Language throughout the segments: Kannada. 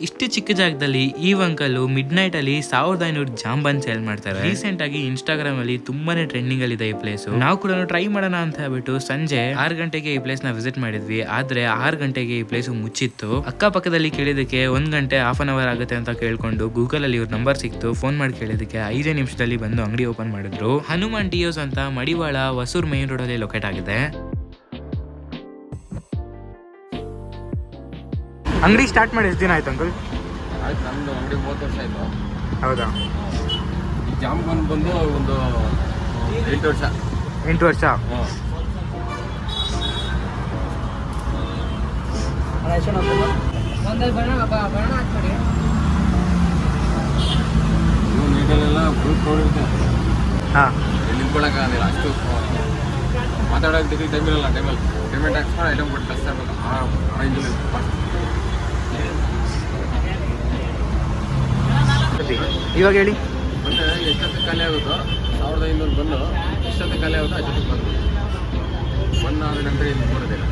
ಇಷ್ಟು ಚಿಕ್ಕ ಜಾಗದಲ್ಲಿ ಈ ಅಂಕಲ್ ಮಿಡ್ ನೈಟ್ ಅಲ್ಲಿ ಸಾವಿರದ ಐನೂರು ಜಾಂಬನ್ ಸೇಲ್ ಮಾಡ್ತಾರೆ. ರೀಸೆಂಟ್ ಆಗಿ ಇನ್ಸ್ಟಾಗ್ರಾಮ್ ಅಲ್ಲಿ ತುಂಬಾನೇ ಟ್ರೆಂಡಿಂಗ್ ಅಲ್ಲಿ ಇದೆ ಈ ಪ್ಲೇಸ್ ನಾವು ಕೂಡ ಟ್ರೈ ಮಾಡೋಣ ಅಂತ ಹೇಳ್ಬಿಟ್ಟು ಸಂಜೆ ಆರು ಗಂಟೆಗೆ ಈ ಪ್ಲೇಸ್ನ ವಿಸಿಟ್ ಮಾಡಿದ್ವಿ. ಆದ್ರೆ ಆರು ಗಂಟೆಗೆ ಈ ಪ್ಲೇಸ್ ಮುಚ್ಚಿತ್ತು. ಅಕ್ಕಪಕ್ಕದಲ್ಲಿ ಕೇಳಿದಕ್ಕೆ ಒಂದ್ ಗಂಟೆ ಹಾಫ್ ಅನ್ ಅವರ್ ಆಗುತ್ತೆ ಅಂತ ಕೇಳ್ಕೊಂಡು ಗೂಗಲ್ ಅಲ್ಲಿ ಇವ್ರ ನಂಬರ್ ಸಿಕ್ತು. ಫೋನ್ ಮಾಡಿ ಕೇಳಿದಕ್ಕೆ ಐದೇ ನಿಮಿಷದಲ್ಲಿ ಬಂದು ಅಂಗಡಿ ಓಪನ್ ಮಾಡಿದ್ರು. ಹನುಮಾನ್ ಟಿಯೋಸ್ ಅಂತ ಮಡಿವಾಳ ಹೊಸೂರ್ ಮೇನ್ ರೋಡ್ ಅಲ್ಲಿ ಲೊಕೇಟ್ ಆಗಿದೆ. ಅಂಗಡಿ ಸ್ಟಾರ್ಟ್ ಮಾಡಿ ಎಷ್ಟು ದಿನ ಆಯ್ತು ಅಂಕಲ್ ಆಯ್ತು ನಮ್ದು ಅಂಗಡಿ ಮೂವತ್ತು ವರ್ಷ ಆಯಿತು ಹೌದಾ ಈ ಜಾಮ್ಗನ್ ಬಂದು ಒಂದು ಎಂಟು ವರ್ಷ ಎಂಟು ವರ್ಷ ನೀಟಲ್ಲೆಲ್ಲ ಇರುತ್ತೆ ಹಾ ಅಷ್ಟು ಮಾತಾಡೋಕೆ ಟೈಮ್ ಇರಲ್ಲ ಟೈಮಲ್ಲಿ ಪೇಮೆಂಟ್ ಹಾಕ್ಸ್ಕೊಂಡು ಐಟಮ್ ಕೊಟ್ಟು ಕಷ್ಟ ಆಗಬೇಕು ಆ ರೇಂಜಲ್ಲಿ ಇವಾಗ ಹೇಳಿ. ಮತ್ತೆ ಎಷ್ಟೊತ್ತಿಗೆ ಖಾಲಿ ಆಗುತ್ತೋ? ಸಾವಿರದ ಐನೂರು ಬಂದು ಎಷ್ಟೊತ್ತು ಖಾಲಿ ಆಗುತ್ತೋ? ಅಷ್ಟೊತ್ತಿಗೆ ಬಂದು. ಒನ್ ಅವರ್ ಗಂಟೆ ಇಲ್ಲಿ ಕೊಡೋದಿಲ್ಲ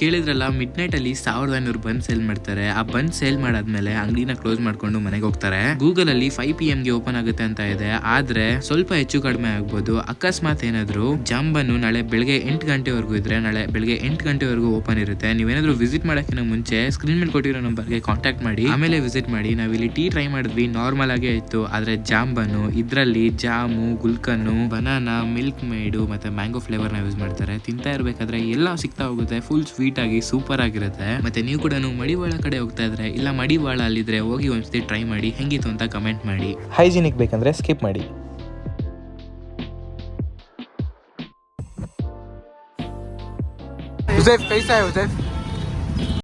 ಕೇಳಿದ್ರಲ್ಲ ಮಿಡ್ ನೈಟ್ ಅಲ್ಲಿ ಸಾವಿರದ ಐನೂರು ಬನ್ ಸೇಲ್ ಮಾಡ್ತಾರೆ. ಆ ಬನ್ ಸೇಲ್ ಮಾಡಾದ್ಮೇಲೆ ಅಂಗಡಿನ ಕ್ಲೋಸ್ ಮಾಡ್ಕೊಂಡು ಮನೆಗೆ ಹೋಗ್ತಾರೆ. ಗೂಗಲ್ ಅಲ್ಲಿ ಫೈವ್ ಪಿ ಗೆ ಓಪನ್ ಆಗುತ್ತೆ ಅಂತ ಇದೆ. ಆದ್ರೆ ಸ್ವಲ್ಪ ಹೆಚ್ಚು ಕಡಿಮೆ ಆಗ್ಬೋದು. ಅಕಸ್ಮಾತ್ ಏನಾದ್ರು ಜಾಂಬನ್ನು ನಾಳೆ ಬೆಳಗ್ಗೆ ಎಂಟು ಗಂಟೆವರೆಗೂ ಇದ್ರೆ ನಾಳೆ ಬೆಳಗ್ಗೆ ಎಂಟು ಗಂಟೆವರೆಗೂ ಓಪನ್ ಇರುತ್ತೆ. ನೀವೇನಾದ್ರೂ ವಿಸಿಟ್ ಮಾಡೋಕ್ಕಿಂತ ಮುಂಚೆ ಸ್ಕ್ರೀನ್ ಮೇಲೆ ಕೊಟ್ಟಿರೋ ನಂಬರ್ಗೆ ಕಾಂಟ್ಯಾಕ್ಟ್ ಮಾಡಿ, ಆಮೇಲೆ ವಿಸಿಟ್ ಮಾಡಿ. ನಾವಿಲ್ಲಿ ಟೀ ಟ್ರೈ ಮಾಡಿದ್ವಿ ನಾರ್ಮಲ್ ಆಗೇ ಇತ್ತು. ಆದ್ರೆ ಜಾಂಬನ್ನು, ಇದರಲ್ಲಿ ಜಾಮು, ಗುಲ್ಕನ್ನು ಬನಾನಾ ಮಿಲ್ಕ್ ಮೇಡು ಮತ್ತೆ ಮ್ಯಾಂಗೋ ಫ್ಲೇವರ್ನ ಯೂಸ್ ಮಾಡ್ತಾರೆ. ತಿಂತಾ ಇರ್ಬೇಕಾದ್ರೆ ಎಲ್ಲ ಸಿಗ್ತಾ ಹೋಗುತ್ತೆ. ಫುಲ್ ಸ್ವೀಟ್ ಆಗಿ ಸೂಪರ್ ಆಗಿರುತ್ತೆ. ಮತ್ತೆ ನೀವು ಕೂಡ ಮಡಿವಾಳ ಕಡೆ ಹೋಗ್ತಾ ಇದ್ರೆ ಇಲ್ಲ ಮಡಿವಾಳ ಅಲ್ಲಿದ್ರೆ ಹೋಗಿ ಒಂದ್ಸತಿ ಟ್ರೈ ಮಾಡಿ ಹೆಂಗಿತ್ತು ಅಂತ ಕಮೆಂಟ್ ಮಾಡಿ. ಹೈಜಿನಿಕ್ ಬೇಕಂದ್ರೆ ಸ್ಕಿಪ್ ಮಾಡಿ. ಹುಸೈಫ್ ಕೈಸಾ ಹುಸೈಫ್